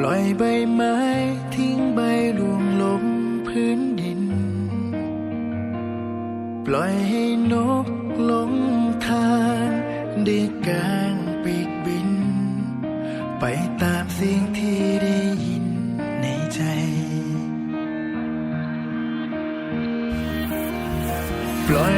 ปล่อยใบไม้ทิ้งใบรวงลงพื้นดิน ปล่อยให้นกลงทางได้กางปีกบิน ไปตามเสียงที่ได้ยินในใจปล่อย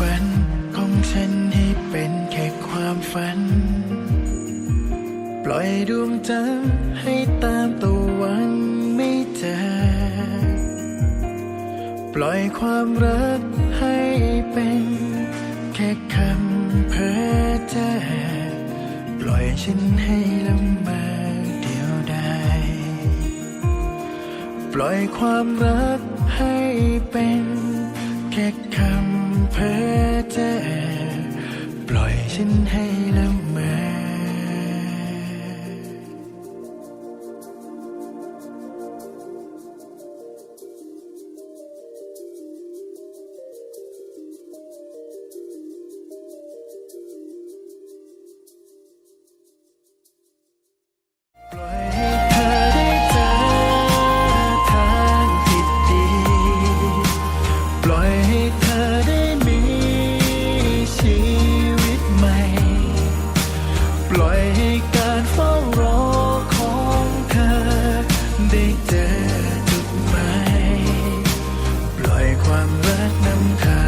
ฝันของฉันให้เป็นแค่ความฝัน ปล่อยดวงจันทร์ให้ตามตะวันไม่เจอปล่อยความรักให้เป็นแค่คำเพ้อเจ้อปล่อยฉันให้ละเมอเดียวดายปล่อยความรักให้เป็นแค่คำ เพ้อเจ้อปล่อยฉันให้ล